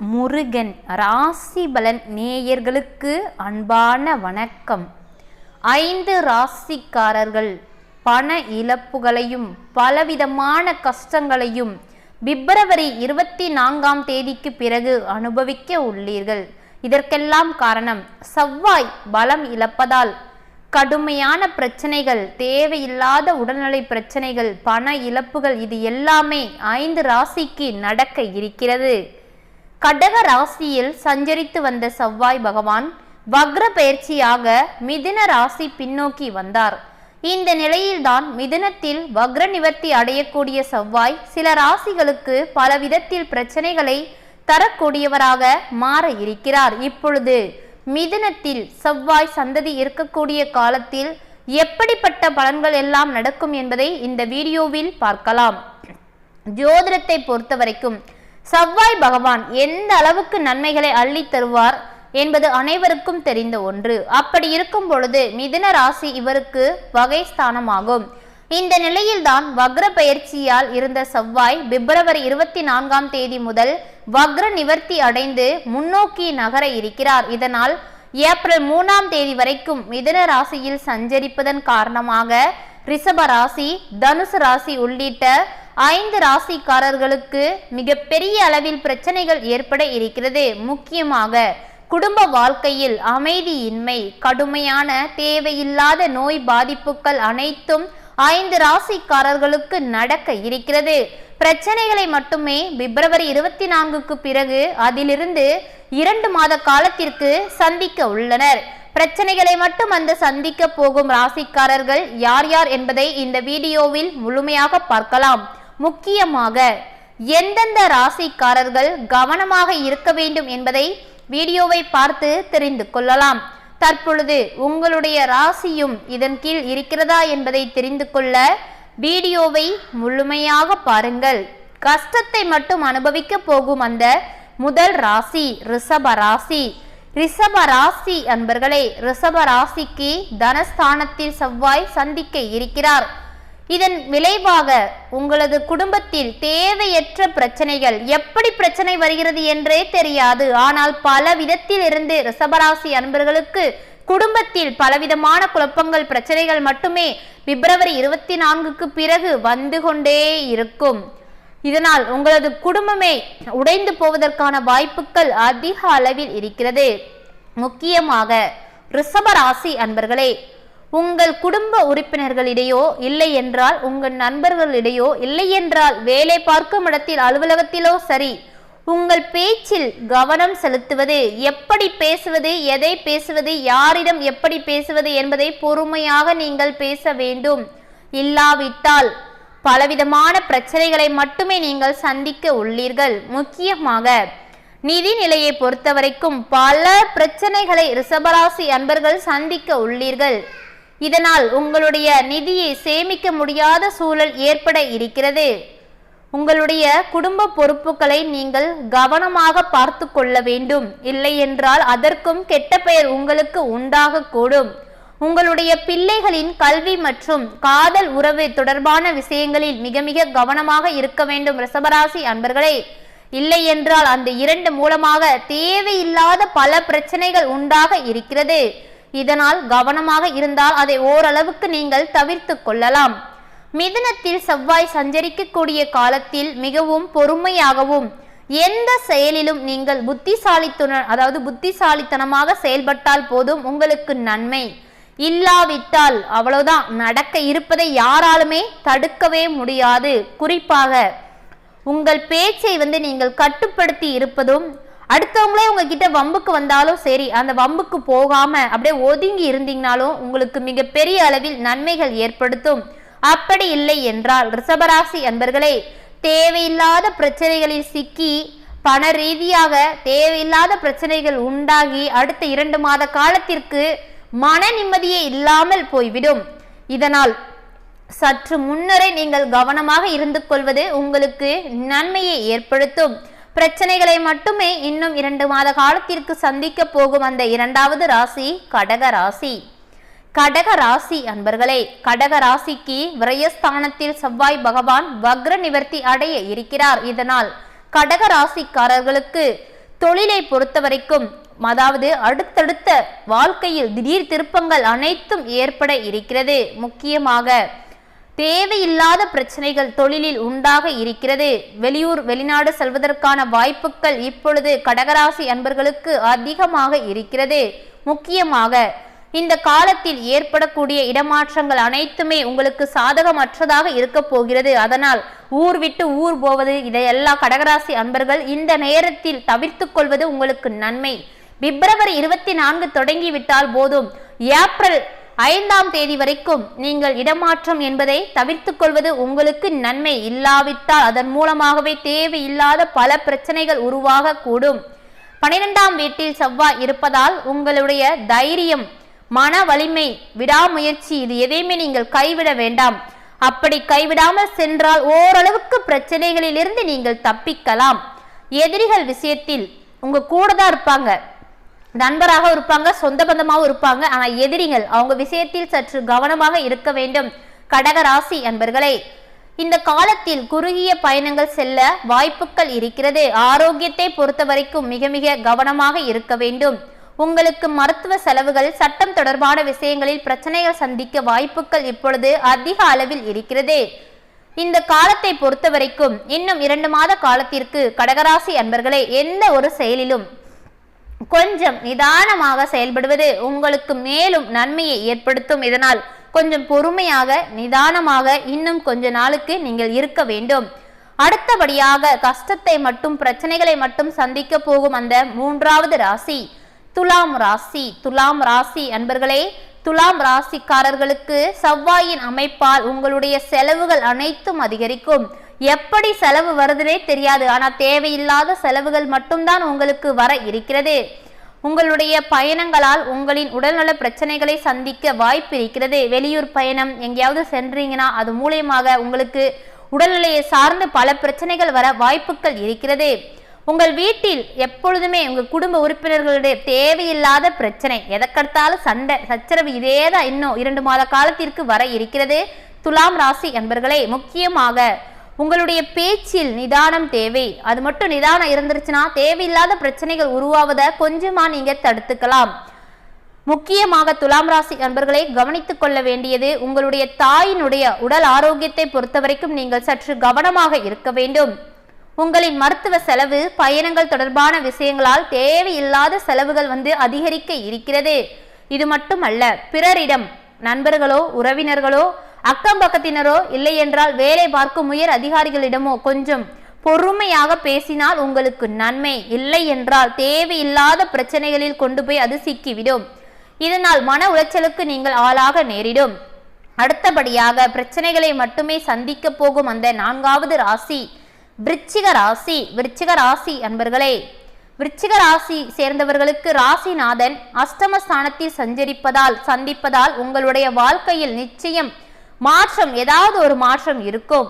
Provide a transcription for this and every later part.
முருகன் ராசி பலன் நேயர்களுக்கு அன்பான வணக்கம். ஐந்து ராசிக்காரர்கள் பண இழப்புகளையும் பலவிதமான கஷ்டங்களையும் பிப்ரவரி இருபத்தி நான்காம் தேதிக்கு பிறகு அனுபவிக்க உள்ளீர்கள். இதற்கெல்லாம் காரணம் செவ்வாய் பலம் இழப்பதால் கடுமையான பிரச்சனைகள் தேவையில்லாத உடல்நலை பிரச்சனைகள் பண இழப்புகள் இது எல்லாமே ஐந்து ராசிக்கு நடக்க இருக்கிறது. கடக ராசியில் சஞ்சரித்து வந்த செவ்வாய் பகவான் வக்ர பயிற்சியாக மிதுன ராசி பின்னோக்கி வந்தார். இந்த நிலையில்தான் மிதுனத்தில் வக்ர நிவர்த்தி அடையக்கூடிய செவ்வாய் சில ராசிகளுக்கு பல விதத்தில் பிரச்சனைகளை தரக்கூடியவராக மாற இருக்கிறார். இப்பொழுது மிதுனத்தில் செவ்வாய் சந்ததி இருக்கக்கூடிய காலத்தில் எப்படிப்பட்ட பலன்கள் எல்லாம் நடக்கும் என்பதை இந்த வீடியோவில் பார்க்கலாம். ஜோதிடத்தை பொறுத்த வரைக்கும் செவ்வாய் பகவான் எந்த அளவுக்கு நன்மைகளை அள்ளி தருவார் என்பது அனைவருக்கும் தெரிந்த ஒன்று. அப்படி இருக்கும் பொழுது மிதுன ராசி இவருக்கு வகை ஸ்தானமாகும். இந்த நிலையில்தான் வக்ர பயிற்சியால் இருந்த செவ்வாய் பிப்ரவரி இருபத்தி நான்காம் தேதி முதல் வக்ர நிவர்த்தி அடைந்து முன்னோக்கி நகர இருக்கிறார். இதனால் ஏப்ரல் மூணாம் தேதி வரைக்கும் மிதுன ராசியில் சஞ்சரிப்பதன் காரணமாக ரிஷப ராசி தனுசு ராசி உள்ளிட்ட ஐந்து ராசிக்காரர்களுக்கு மிகப்பெரிய அளவில் பிரச்சனைகள் ஏற்பட இருக்கிறது. முக்கியமாக குடும்ப வாழ்க்கையில் அமைதியின்மை கடுமையான தேவையில்லாத நோய் பாதிப்புகள் அனைத்தும் ஐந்து ராசிக்காரர்களுக்கு நடக்க இருக்கிறது. பிரச்சனைகளை மட்டுமே பிப்ரவரி இருபத்தி நான்குக்கு பிறகு அதிலிருந்து இரண்டு மாத காலத்திற்கு சந்திக்க உள்ளனர். பிரச்சனைகளை மட்டும் அந்த சந்திக்க போகும் ராசிக்காரர்கள் யார் யார் என்பதை இந்த வீடியோவில் முழுமையாக பார்க்கலாம். முக்கியமாக எந்தெந்த ராசிக்காரர்கள் கவனமாக இருக்க வேண்டும் என்பதை வீடியோவை பார்த்து தெரிந்து கொள்ளலாம். தற்பொழுது உங்களுடைய ராசியும் இதன் கீழ் இருக்கிறதா என்பதை தெரிந்து கொள்ள வீடியோவை முழுமையாக பாருங்கள். கஷ்டத்தை மட்டும் அனுபவிக்க போகும் அந்த முதல் ராசி ரிஷப ராசி. ரிஷப ராசி அன்பர்களே ரிஷப ராசிக்கு தனஸ்தானத்தில் செவ்வாய் சந்திக்க இருக்கிறார். இதன் விளைவாக உங்களது குடும்பத்தில் தேவையற்ற பிரச்சனைகள் எப்படி பிரச்சனை வருகிறது என்றே தெரியாது. ஆனால் பல விதத்தில் இருந்து ரிஷபராசி அன்பர்களுக்கு குடும்பத்தில் பலவிதமான குழப்பங்கள் பிரச்சனைகள் மட்டுமே பிப்ரவரி இருபத்தி நான்குக்கு பிறகு வந்து கொண்டே இருக்கும். இதனால் உங்களது குடும்பமே உடைந்து போவதற்கான வாய்ப்புகள் அதிக அளவில் இருக்கிறது. முக்கியமாக ரிஷபராசி அன்பர்களே உங்கள் குடும்ப உறுப்பினர்களிடையோ இல்லை என்றால் உங்கள் நண்பர்களிடையோ இல்லை என்றால் வேலை பார்க்கும் இடத்தில் அலுவலகத்திலோ சரி உங்கள் பேச்சில் கவனம் செலுத்துவது எப்படி பேசுவது எதை பேசுவது யாரிடம் எப்படி பேசுவது என்பதை பொறுமையாக நீங்கள் பேச வேண்டும். இல்லாவிட்டால் பலவிதமான பிரச்சனைகளை மட்டுமே நீங்கள் சந்திக்க உள்ளீர்கள். முக்கியமாக நிதி நிலையை பொறுத்தவரைக்கும் பல பிரச்சனைகளை ரிஷபராசி அன்பர்கள் சந்திக்க உள்ளீர்கள். இதனால் உங்களுடைய நிதியை சேமிக்க முடியாத சூழல் ஏற்பட இருக்கிறது. உங்களுடைய குடும்ப பொறுப்புகளை நீங்கள் கவனமாக பார்த்து கொள்ள வேண்டும். இல்லை என்றால் அதற்கும் கெட்ட பெயர் உங்களுக்கு உண்டாகக்கூடும் உங்களுடைய பிள்ளைகளின் கல்வி மற்றும் காதல் உறவு தொடர்பான விஷயங்களில் மிக மிக கவனமாக இருக்க வேண்டும் ரிசபராசி அன்பர்களே. இல்லை என்றால் அந்த இரண்டு மூலமாக தேவையில்லாத பல பிரச்சனைகள் உண்டாக இருக்கிறது. இதனால் கவனமாக இருந்தால் அதை ஓரளவுக்கு நீங்கள் தவிர்த்து கொள்ளலாம். மிதுனத்தில் செவ்வாய் சஞ்சரிக்கக்கூடிய காலத்தில் மிகவும் பொறுமையாகவும் எந்த செயலிலும் நீங்கள் புத்திசாலித்துடன் அதாவது புத்திசாலித்தனமாக செயல்பட்டால் போதும் உங்களுக்கு நன்மை. இல்லாவிட்டால் அவ்வளவுதான் நடக்க இருப்பதை யாராலுமே தடுக்கவே முடியாது. குறிப்பாக உங்கள் பேச்சை வந்து நீங்கள் கட்டுப்படுத்தி இருப்பதும் அடுத்தவங்களே உங்ககிட்ட வம்புக்கு வந்தாலும் சரி அந்த வம்புக்கு போகாம அப்படியே ஒதுங்கி இருந்தீங்கனாலும் உங்களுக்கு மிகப்பெரிய அளவில் நன்மைகள் ஏற்படுத்தும். அப்படி இல்லை என்றால் ரிஷபராசி அன்பர்களே தேவையில்லாத பிரச்சனைகளில் சிக்கி பண ரீதியாக தேவையில்லாத பிரச்சனைகள் உண்டாகி அடுத்த இரண்டு மாத காலத்திற்கு மன நிம்மதியே இல்லாமல் போய்விடும். இதனால் சற்று முன்னரே நீங்கள் கவனமாக இருந்து கொள்வது உங்களுக்கு நன்மையை ஏற்படுத்தும். பிரச்சனைகளை மட்டுமே இன்னும் இரண்டு மாத காலத்திற்கு சந்திக்க போகும் அந்த இரண்டாவது ராசி கடக ராசி. கடக ராசி அன்பர்களே கடக ராசிக்கு விரயஸ்தானத்தில் செவ்வாய் பகவான் வக்ர நிவர்த்தி அடைய இருக்கிறார். இதனால் கடக ராசிக்காரர்களுக்கு தொழிலை பொறுத்தவரைக்கும் அதாவது அடுத்தடுத்த வாழ்க்கையில் திடீர் திருப்பங்கள் அனைத்தும் ஏற்பட இருக்கிறது. முக்கியமாக தேவையில்லாத பிரச்சனைகள் தொழிலில் உண்டாக இருக்கிறது. வெளியூர் வெளிநாடு செல்வதற்கான வாய்ப்புகள் இப்பொழுது கடகராசி அன்பர்களுக்கு அதிகமாக இருக்கிறது. முக்கியமாக இந்த காலத்தில் ஏற்படக்கூடிய இடமாற்றங்கள் அனைத்துமே உங்களுக்கு சாதகமற்றதாக இருக்க போகிறது. அதனால் ஊர் விட்டு ஊர் போவது இதையெல்லா கடகராசி அன்பர்கள் இந்த நேரத்தில் தவிர்த்து கொள்வது உங்களுக்கு நன்மை. பிப்ரவரி இருபத்தி நான்கு தொடங்கிவிட்டால் போதும். ஏப்ரல் ஐந்தாம் தேதி வரைக்கும் நீங்கள் இடமாற்றம் என்பதை தவிர்த்து கொள்வது உங்களுக்கு நன்மை இல்லாவிட்டால் அதன் மூலமாகவே தேவையில்லாத பல பிரச்சனைகள் உருவாக கூடும் பனிரெண்டாம் வீட்டில் செவ்வாய் இருப்பதால் உங்களுடைய தைரியம் மன வலிமை விடாமுயற்சி இது எதையுமே நீங்கள் கைவிட வேண்டாம். அப்படி கைவிடாமல் சென்றால் ஓரளவுக்கு பிரச்சனைகளிலிருந்து நீங்கள் தப்பிக்கலாம். எதிரிகள் விஷயத்தில் உங்க கூட தான் இருப்பாங்க. நண்பராக இருப்பாங்க சொந்த பந்தமாகவும் இருப்பாங்க. ஆனால் எதிரிகள் அவங்க விஷயத்தில் சற்று கவனமாக இருக்க வேண்டும். கடகராசி அன்பர்களே இந்த காலத்தில் குறுகிய பயணங்கள் செல்ல வாய்ப்புகள் இருக்கிறது. ஆரோக்கியத்தை பொறுத்த வரைக்கும் மிக மிக கவனமாக இருக்க வேண்டும். உங்களுக்கு மருத்துவ செலவுகள் சட்டம் தொடர்பான விஷயங்களில் பிரச்சனைகள் சந்திக்க வாய்ப்புகள் இப்பொழுது அதிக அளவில் இருக்கிறது. இந்த காலத்தை பொறுத்த வரைக்கும் இன்னும் இரண்டு மாத காலத்திற்கு கடகராசி அன்பர்களே எந்த ஒரு செயலிலும் கொஞ்சம் நிதானமாக செயல்படுவது உங்களுக்கு மேலும் நன்மையை ஏற்படுத்தும். இதனால் கொஞ்சம் பொறுமையாக நிதானமாக இன்னும் கொஞ்ச நாளுக்கு நீங்கள் இருக்க வேண்டும். அடுத்தபடியாக கஷ்டத்தை மட்டும் பிரச்சனைகளை மட்டும் சந்திக்க போகும் அந்த மூன்றாவது ராசி. துலாம் ராசி. துலாம் ராசி அன்பர்களே துலாம் ராசிக்காரர்களுக்கு செவ்வாயின் அமைப்பால் உங்களுடைய செலவுகள் அனைத்தும் அதிகரிக்கும். எப்படி செலவு வருதுனே தெரியாது. ஆனால் தேவையில்லாத செலவுகள் மட்டும்தான் உங்களுக்கு வர இருக்கிறது. உங்களுடைய பயணங்களால் உங்களின் உடல்நல பிரச்சனைகளை சந்திக்க வாய்ப்பு இருக்கிறது. வெளியூர் பயணம் எங்கேயாவது சென்றீங்கன்னா அது மூலியமாக உங்களுக்கு உடல்நிலையை சார்ந்து பல பிரச்சனைகள் வர வாய்ப்புகள் இருக்கிறது. உங்கள் வீட்டில் எப்பொழுதுமே உங்கள் குடும்ப உறுப்பினர்களுடைய தேவையில்லாத பிரச்சனை எதற்கடுத்தாலும் சண்டை சச்சரவு இதே தான் இன்னும் இரண்டு மாத காலத்திற்கு வர இருக்கிறது. துலாம் ராசி என்பர்களே முக்கியமாக உங்களுடைய பேச்சில் நிதானம் தேவை. அது மட்டும் நிதானம் இருந்துருச்சுன்னா தேவையில்லாத பிரச்சனைகள் உருவாவதை கொஞ்சமா நீங்க தடுத்துக்கலாம். முக்கியமாக துலாம் ராசி நண்பர்களை கவனித்துக் கொள்ள வேண்டியது உங்களுடைய தாயினுடைய உடல் ஆரோக்கியத்தை பொறுத்தவரைக்கும் நீங்கள் சற்று கவனமாக இருக்க வேண்டும். உங்களின் மருத்துவ செலவு பயணங்கள் தொடர்பான விஷயங்களால் தேவையில்லாத செலவுகள் வந்து அதிகரிக்க இருக்கிறது. இது மட்டுமல்ல பிறரிடம் நண்பர்களோ உறவினர்களோ அக்கம் பக்கத்தினரோ இல்லை என்றால் வேலை பார்க்கும் உயர் அதிகாரிகளிடமோ கொஞ்சம் பொறுமையாக பேசினால் உங்களுக்கு நன்மை. இல்லை என்றால் தேவையில்லாத பிரச்சனைகளில் கொண்டு போய் அது சிக்கிவிடும். இதனால் மன உளைச்சலுக்கு நீங்கள் ஆளாக நேரிடும். அடுத்தபடியாக பிரச்சனைகளை மட்டுமே சந்திக்க போகும் அந்த நான்காவது ராசி விருச்சிக ராசி விருச்சிக ராசி அன்பர்களே. விருச்சிக ராசி சேர்ந்தவர்களுக்கு ராசிநாதன் அஷ்டமஸ்தானத்தில் சஞ்சரிப்பதால் சந்திப்பதால் உங்களுடைய வாழ்க்கையில் நிச்சயம் மாற்றம் ஏதாவது ஒரு மாற்றம் இருக்கும்.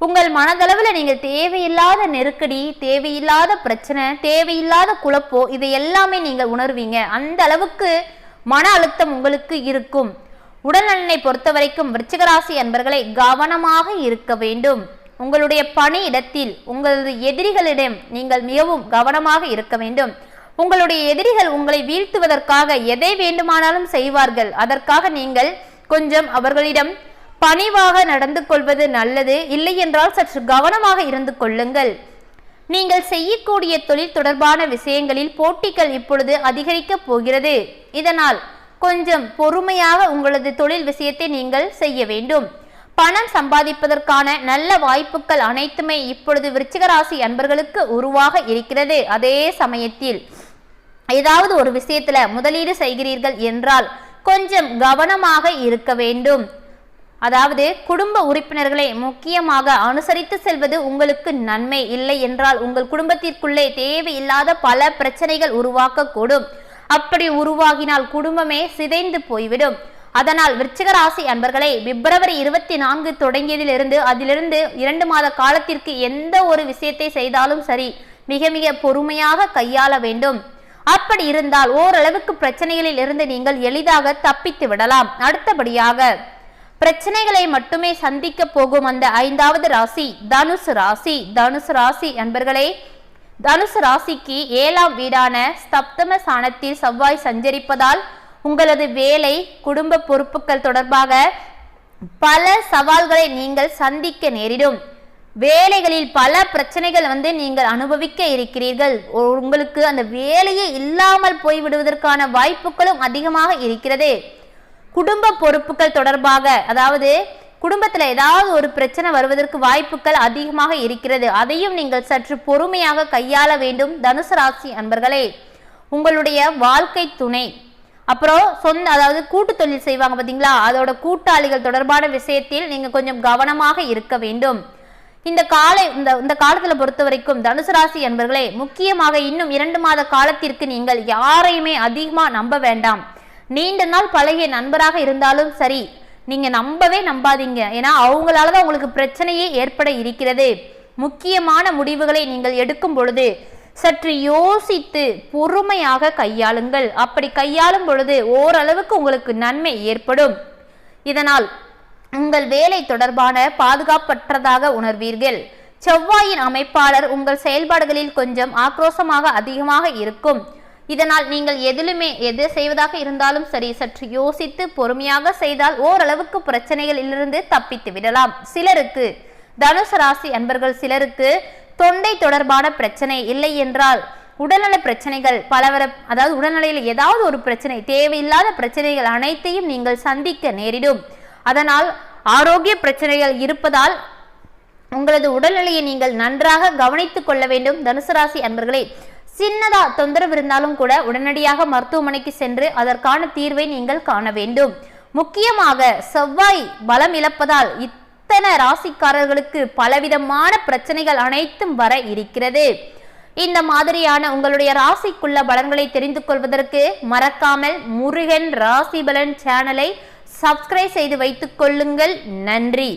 உங்கள் மனதளவில் நீங்கள் தேவையில்லாத நெருக்கடி தேவையில்லாத பிரச்சனை தேவையில்லாத குழப்போ இதை எல்லாமே நீங்கள் உணர்வீங்க. அந்த அளவுக்கு மன அழுத்தம் உங்களுக்கு இருக்கும். உடல்நலனை பொறுத்த வரைக்கும் விருச்சிகராசி அன்பர்களை கவனமாக இருக்க வேண்டும். உங்களுடைய பணி இடத்தில் உங்களது எதிரிகளிடம் நீங்கள் மிகவும் கவனமாக இருக்க வேண்டும். உங்களுடைய எதிரிகள் உங்களை வீழ்த்துவதற்காக எதை வேண்டுமானாலும் செய்வார்கள். அதற்காக நீங்கள் கொஞ்சம் அவர்களிடம் பணிவாக நடந்து கொள்வது நல்லது இல்லை என்றால் சற்று கவனமாக இருந்து கொள்ளுங்கள். நீங்கள் செய்யக்கூடிய தொழில் தொடர்பான விஷயங்களில் போட்டிகள் இப்பொழுது அதிகரிக்கப் போகிறது. இதனால் கொஞ்சம் பொறுமையாக உங்களது தொழில் விஷயத்தை நீங்கள் செய்ய வேண்டும். பணம் சம்பாதிப்பதற்கான நல்ல வாய்ப்புகள் அனைத்துமே இப்பொழுது விருச்சிகராசி அன்பர்களுக்கு உருவாக இருக்கிறது. அதே சமயத்தில் ஏதாவது ஒரு விஷயத்துல முதலீடு செய்கிறீர்கள் என்றால் கொஞ்சம் கவனமாக இருக்க வேண்டும். அதாவது குடும்ப உறுப்பினர்களை முக்கியமாக அனுசரித்து செல்வது உங்களுக்கு நன்மை இல்லை என்றால் உங்கள் குடும்பத்திற்குள்ளே தேவையில்லாத பல பிரச்சனைகள் உருவாக்கக்கூடும். அப்படி உருவாகினால் குடும்பமே சிதைந்து போய்விடும். அதனால் விருச்சிக ராசி அன்பர்களை பிப்ரவரி இருபத்தி நான்கு தொடங்கியதிலிருந்து அதிலிருந்து இரண்டு மாத காலத்திற்கு எந்த ஒரு விஷயத்தை செய்தாலும் சரி மிக மிக பொறுமையாக கையாள வேண்டும். அப்படி இருந்தால் ஓரளவுக்கு பிரச்சனைகளில் இருந்து நீங்கள் எளிதாக தப்பித்து விடலாம். அடுத்தபடியாக பிரச்சனைகளை மட்டுமே சந்திக்க போகும் அந்த ஐந்தாவது ராசி தனுசு ராசி. தனுசு ராசி என்பர்களே தனுசு ராசிக்கு ஏழாம் வீடான ஸ்தப்தம சாணத்தில் செவ்வாய் சஞ்சரிப்பதால் உங்களது வேலை குடும்ப பொறுப்புகள் தொடர்பாக பல சவால்களை நீங்கள் சந்திக்க நேரிடும். வேலைகளில் பல பிரச்சனைகள் வந்து நீங்கள் அனுபவிக்க இருக்கிறீர்கள். உங்களுக்கு அந்த வேலையே இல்லாமல் போய்விடுவதற்கான வாய்ப்புகளும் அதிகமாக இருக்கிறது. குடும்ப பொறுப்புகள் தொடர்பாக அதாவது குடும்பத்தில் ஏதாவது ஒரு பிரச்சனை வருவதற்கு வாய்ப்புகள் அதிகமாக இருக்கிறது. அதையும் நீங்கள் சற்று பொறுமையாக கையாள வேண்டும். தனுசு ராசி அன்பர்களே உங்களுடைய வாழ்க்கை துணை. அப்புறம் சொந்த அதாவது கூட்டு தொழில் செய்வாங்க பார்த்தீங்களா அதோட கூட்டாளிகள் தொடர்பான விஷயத்தில் நீங்கள் கொஞ்சம் கவனமாக இருக்க வேண்டும். இந்த காலை இந்த இந்த காலத்தில் பொறுத்த வரைக்கும் தனுசு ராசி என்பர்களே முக்கியமாக இன்னும் இரண்டு மாத காலத்திற்கு நீங்கள் யாரையுமே அதிகமாக நம்ப வேண்டாம். நீண்ட நாள் பழகிய நண்பராக இருந்தாலும் சரி நீங்க நம்பவே நம்பாதீங்க. ஏன்னா அவங்களால தான் உங்களுக்கு பிரச்சனையே ஏற்பட இருக்கிறது. முக்கியமான முடிவுகளை நீங்கள் எடுக்கும் பொழுது சற்று யோசித்து பொறுமையாக கையாளுங்கள். அப்படி கையாளும் பொழுது ஓரளவுக்கு உங்களுக்கு நன்மை ஏற்படும். இதனால் உங்கள் வேலை தொடர்பான பாதுகாப்பற்றதாக உணர்வீர்கள். செவ்வாயின் அமைப்பாளர் உங்கள் செயல்பாடுகளில் கொஞ்சம் ஆக்ரோஷமாக அதிகமாக இருக்கும். இதனால் நீங்கள் எதிலுமே எது செய்வதாக இருந்தாலும் சரி சற்று யோசித்து பொறுமையாக செய்தால் ஓரளவுக்கு பிரச்சனைகளிலிருந்து தப்பித்து விடலாம். சிலருக்கு தனுசு ராசி அன்பர்கள் சிலருக்கு தொண்டை தொடர்பான பிரச்சனை இல்லை என்றால் உடல்நல பிரச்சனைகள் பலவர அதாவது உடல்நிலையில் ஏதாவது ஒரு பிரச்சனை தேவையில்லாத பிரச்சனைகள் அனைத்தையும் நீங்கள் சந்திக்க நேரிடும். அதனால் ஆரோக்கிய பிரச்சனைகள் இருப்பதால் உங்களது உடல்நிலையை நீங்கள் நன்றாக கவனித்துக் கொள்ள வேண்டும். தனுசு ராசி அன்பர்களே சின்னதா தொந்தரவு இருந்தாலும் கூட உடனடியாக மருத்துவமனைக்கு சென்று அதற்கான தீர்வை நீங்கள் காண வேண்டும். முக்கியமாக செவ்வாய் பலம் இழப்பதால் இத்தனை ராசிக்காரர்களுக்கு பலவிதமான பிரச்சனைகள் அனைத்தும் வர இருக்கிறது. இந்த மாதிரியான உங்களுடைய ராசிக்குள்ள பலன்களை தெரிந்து கொள்வதற்கு மறக்காமல் முருகன் ராசி பலன் சேனலை சப்ஸ்கிரைப் செய்து வைத்துக் கொள்ளுங்கள். நன்றி.